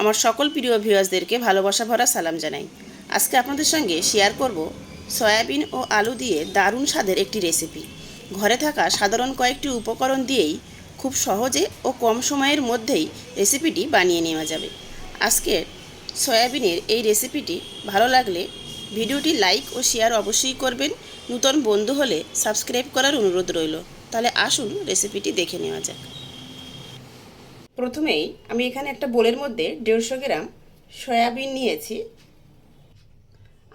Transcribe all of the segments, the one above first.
আমার সকল প্রিয় ভিউয়ার্সদেরকে ভালোবাসা ভরা সালাম জানাই। আজকে আপনাদের সঙ্গে শেয়ার করব সয়াবিন ও আলু দিয়ে দারুণ স্বাদের একটি রেসিপি ঘরে থাকা সাধারণ কয়েকটি উপকরণ দিয়েই খুব সহজে ও কম সময়ের মধ্যেই রেসিপিটি বানিয়ে নেওয়া যাবে। আজকের সয়াবিনের এই রেসিপিটি ভালো লাগলে ভিডিওটি লাইক ও শেয়ার অবশ্যই করবেন। নূতন বন্ধু হলে সাবস্ক্রাইব করার অনুরোধ রইল। তাহলে আসুন রেসিপিটি দেখে নেওয়া যাক। প্রথমেই আমি এখানে একটা বোলের মধ্যে দেড়শো গ্রাম সয়াবিন নিয়েছি।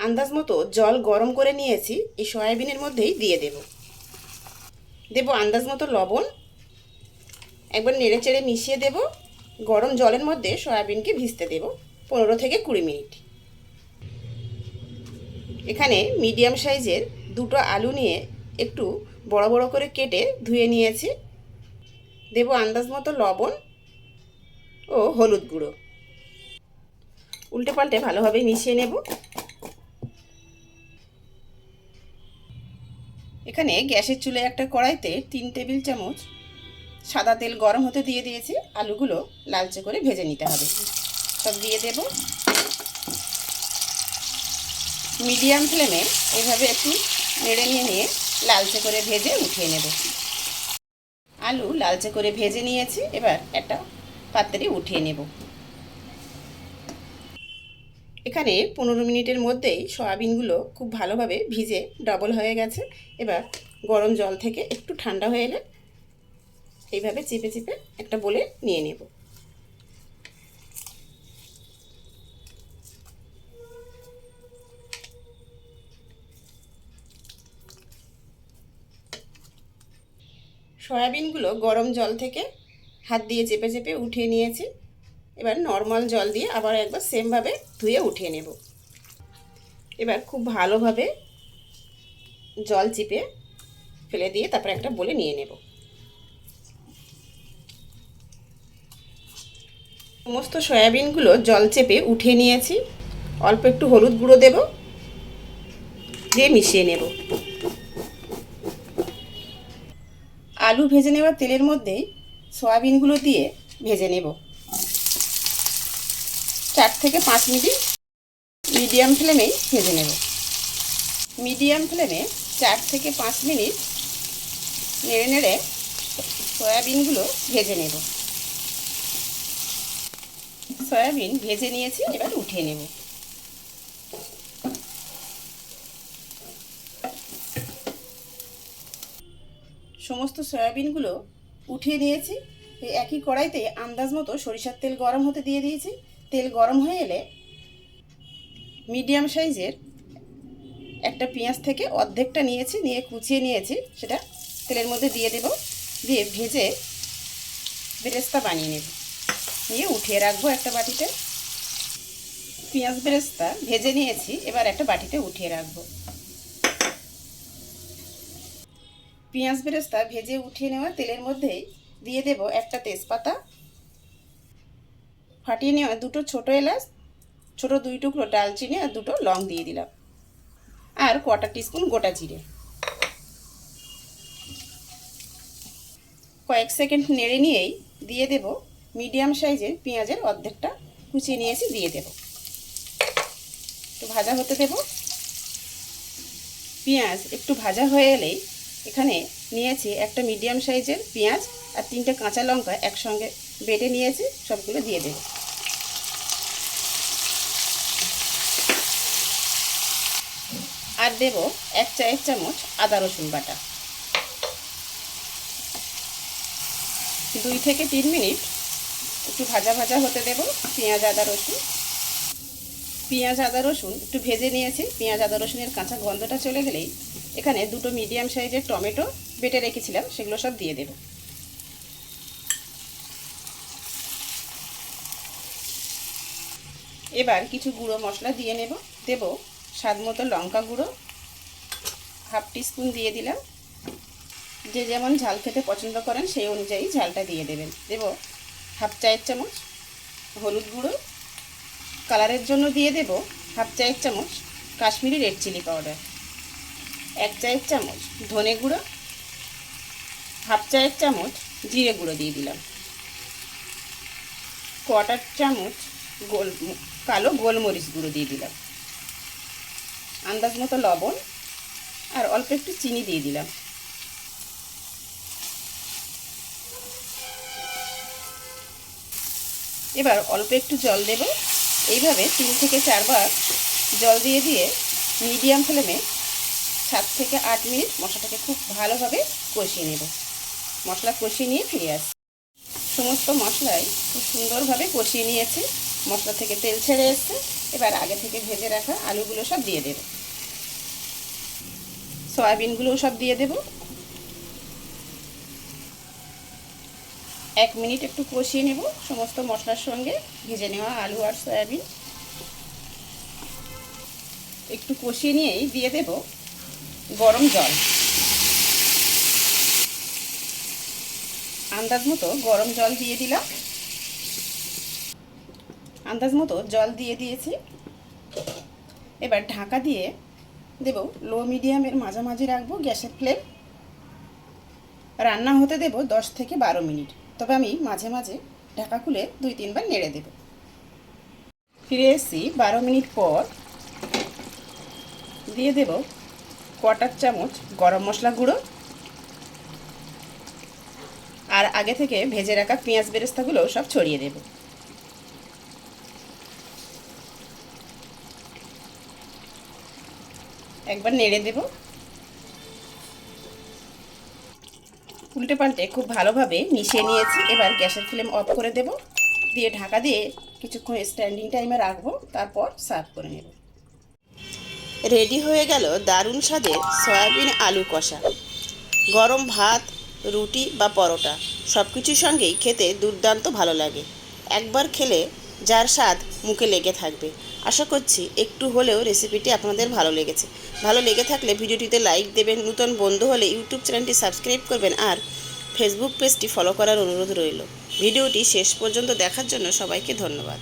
আন্দাজ মতো জল গরম করে নিয়েছি, এই সয়াবিনের মধ্যেই দিয়ে দেব। দেব আন্দাজ মতো লবণ। একবার নেড়ে চেড়ে মিশিয়ে দেব। গরম জলের মধ্যে সয়াবিনকে ভিজতে দেব পনেরো থেকে কুড়ি মিনিট। এখানে মিডিয়াম সাইজের দুটো আলু নিয়ে একটু বড় বড় করে কেটে ধুয়ে নিয়েছি। দেব আন্দাজ মতো লবণ। ও, হলুদ গুঁড়ো। উল্টে পাল্টে ভালোভাবে মিশিয়ে নেব। এখানে গ্যাসের চুলে একটা কড়াইতে তিন টেবিল চামচ সাদা তেল গরম হতে দিয়ে দিয়েছি। আলুগুলো লালচে করে ভেজে নিতে হবে। সব দিয়ে দেব। মিডিয়াম ফ্লেমে এভাবে একটু নেড়ে নিয়ে নিয়ে লালচে করে ভেজে উঠিয়ে নেব। আলু লালচে করে ভেজে নিয়েছি। এবার একটা পাত্রে উঠিয়ে নেব। এখানে পনেরো মিনিটের মধ্যেই সয়াবিনগুলো খুব ভালোভাবে ভিজে ডবল হয়ে গেছে। এবার গরম জল থেকে একটু ঠান্ডা হয়ে এলে এইভাবে চিপে চিপে একটা বলে নিয়ে নেব। সয়াবিনগুলো গরম জল থেকে হাত দিয়ে চেপে চেপে উঠিয়ে নিয়েছি। এবার নর্মাল জল দিয়ে আবার একবার সেমভাবে ধুয়ে উঠিয়ে নেব। এবার খুব ভালোভাবে জল চিপে ফেলে দিয়ে তারপরে একটা বলে নিয়ে নেব। সমস্ত সয়াবিনগুলো জল চেপে উঠিয়ে নিয়েছি। অল্প একটু হলুদ গুঁড়ো দেব, দিয়ে মিশিয়ে নেব। আলু ভেজে নেওয়া তেলের মধ্যেই সয়াবিনগুলো দিয়ে ভেজে নেব। চার থেকে পাঁচ মিনিট মিডিয়াম ফ্লেমেই ভেজে নেব। মিডিয়াম ফ্লেমে চার থেকে পাঁচ মিনিট নেড়ে নেড়ে সয়াবিনগুলো ভেজে নেব। সয়াবিন ভেজে নিয়েছি, এবার উঠিয়ে নেব। সমস্ত সয়াবিনগুলো উঠিয়ে এই একই কড়াইতে আন্দাজ মতো সরিষার তেল গরম হতে দিয়ে দিয়েছি। তেল গরম হয়ে এলে মিডিয়াম সাইজের একটা পেঁয়াজ থেকে অর্ধেকটা নিয়েছি, নিয়ে কুচিয়ে নিয়েছি। সেটা তেলের মধ্যে দিয়ে দেব। দিয়ে ভেজে বেরেস্তা বানিয়ে নেব। নিয়ে উঠিয়ে রাখব একটা বাটিতে। পেঁয়াজ বেরেস্তা ভেজে নিয়েছি। এবার একটা বাটিতে উঠিয়ে রাখব। পেঁয়াজ বেরেস্তা ভেজে উঠিয়ে নেওয়া তেলের মধ্যেই দিয়ে দেব একটা তেজপাতা। ফাটিয়ে নেওয়া দুটো ছোটো এলাচ, ছোটো দুই টুকরো ডালচিনি আর দুটো লং দিয়ে দিলাম। আর কটা টিস্পুন গোটা জিরে। কয়েক সেকেন্ড নেড়ে নিয়েই দিয়ে দেব মিডিয়াম সাইজের পেঁয়াজের অর্ধেকটা। কুচিয়ে নিয়েছি, দিয়ে দেব। একটু ভাজা হতে দেব। পেঁয়াজ একটু ভাজা হয়ে এলেই এখানে নিয়েছি একটা মিডিয়াম সাইজের পেঁয়াজ আর তিনটে কাঁচা লঙ্কা একসঙ্গে বেটে নিয়েছি, সবগুলো দিয়ে দেব। আর দেব এক চায়ের চামচ আদা রসুন বাটা। দুই থেকে তিন মিনিট একটু ভাজা ভাজা হতে দেব পেঁয়াজ, আদা, রসুন। পেঁয়াজ, আদা, রসুন একটু ভেজে নিয়েছি, পেঁয়াজ, আদা, রসুনের কাঁচা গন্ধটা চলে গেলেই এখানে দুটো মিডিয়াম সাইজের টমেটো বেটে রেখেছিলাম, সেগুলো সব দিয়ে দেব। এবার কিছু গুঁড়ো মশলা দিয়ে নেব, দেব স্বাদ মতো লঙ্কা গুঁড়ো, হাফ টিস্পুন দিয়ে দিলাম। যে যেমন ঝাল খেতে পছন্দ করেন, সেই অনুযায়ী ঝালটা দিয়ে দেবেন। দেব হাফ চায়ের চামচ হলুদ গুঁড়ো। কালারের জন্য দিয়ে দেব হাফ চায়ের চামচ কাশ্মীরি রেড চিলি পাউডার। এক চায়ের চামচ ধনে গুঁড়ো, হাফ চায়ের চামচ জিরে গুঁড়ো দিয়ে দিলাম। কোয়াটার চামচ গোল, কালো গোলমরিচ গুঁড়ো দিয়ে দিলাম। আন্দাজ মতো লবণ আর অল্প একটু চিনি দিয়ে দিলাম। এবার অল্প একটু জল দেব। এইভাবে তিন থেকে চারবার জল দিয়ে দিয়ে মিডিয়াম ফ্লেমে সাত থেকে আট মিনিট মশলাটাকে খুব ভালোভাবে কষিয়ে নেব। মশলা কষিয়ে নিয়ে ফিরে আসি সমস্ত মশলাই খুব সুন্দরভাবে কষিয়ে নিয়েছি। মশলা থেকে তেল ছেড়ে এসছে। এবার আগে থেকে ভেজে রাখা আলুগুলো সব দিয়ে দেব। সয়াবিনগুলোও সব দিয়ে দেব। এক মিনিট একটু কষিয়ে নেব। সমস্ত মশলার সঙ্গে ভেজে নেওয়া আলু আর সয়াবিন। একটু কষিয়ে নিয়েই দিয়ে দেব। গরম জল। আন্দাজ মতো গরম জল দিয়ে দিলাম। আন্দাজ মতো জল দিয়ে দিয়েছি। এবার ঢাকা দিয়ে দেব লো মিডিয়ামের মাঝামাঝি রাখব গ্যাসের ফ্লেম। রান্না হতে দেব দশ থেকে বারো মিনিট। তবে আমি মাঝে মাঝে ঢাকা খুলে দুই তিনবার নেড়ে দেব। ফিরে এসেছি বারো মিনিট পর। দিয়ে দেব কোয়াটার চামচ গরম মশলা গুঁড়ো। আর আগে থেকে ভেজে রাখা পেঁয়াজ বেরেস্তাগুলো সব ছড়িয়ে দেব। একবার নেড়ে দেব। উল্টে পাল্টে খুব ভালোভাবে মিশিয়ে নিয়েছি। এবার গ্যাসের ফ্লেম অফ করে দেব। দিয়ে ঢাকা দিয়ে কিছুক্ষণ স্ট্যান্ডিং টাইমে রাখব। তারপর সার্ভ করে নেব। রেডি হয়ে গেল দারুণ স্বাদের সয়াবিন আলু কষা। গরম ভাত, রুটি বা পরোটা সব কিছুর সঙ্গেই খেতে দুর্দান্ত ভালো লাগে। একবার খেলে যার স্বাদ মুখে লেগে থাকবে। আশা করছি একটু হলেও রেসিপিটি আপনাদের ভালো লেগেছে। ভালো লেগে থাকলে ভিডিওটিতে লাইক দেবেন, নূতন বন্ধু হলে ইউটিউব চ্যানেলটি সাবস্ক্রাইব করবেন আর ফেসবুক পেজটি ফলো করার অনুরোধ রইল। ভিডিওটি শেষ পর্যন্ত দেখার জন্য সবাইকে ধন্যবাদ।